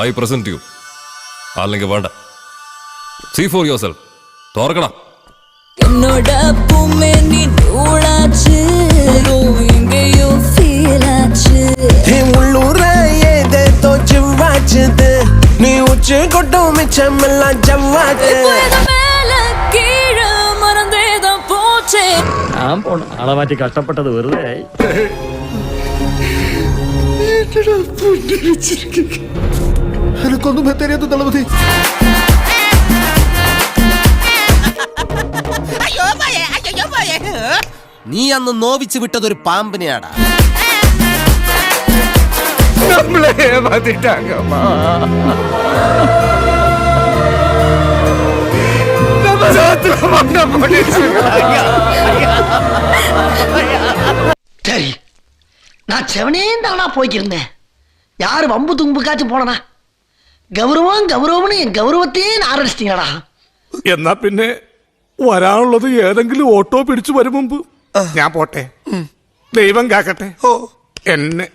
I present you അല്ലെങ്കിൽ വേണ്ട. See for yourself തോർക്കണം എന്നോട് മാറ്റി കഷ്ടപ്പെട്ടത് വെറുതെ ആയി. എനക്കൊന്നും തെരയത്തു തളപതി നീ അന്ന് നോവിച്ച് വിട്ടതൊരു പാമ്പിനെയാടാ നമ്മളെ ഏമാത്തിട്ടാങ്കമ്മ சரி நான் செவனே தானா போய்க்கிருந்தேன் யாரு வம்பு தும்புக்காச்சும் போனனா ഗൗരവം ഗൗരവമാണ് ഗൗരവത്തെ ആരടിച്ചിട്ടാടാ എന്നാ പിന്നെ വരാനുള്ളത് ഏതെങ്കിലും ഓട്ടോ പിടിച്ചു വരും മുമ്പ്. ഞാൻ പോട്ടെ. ദൈവം കാക്കട്ടെ. എന്നെ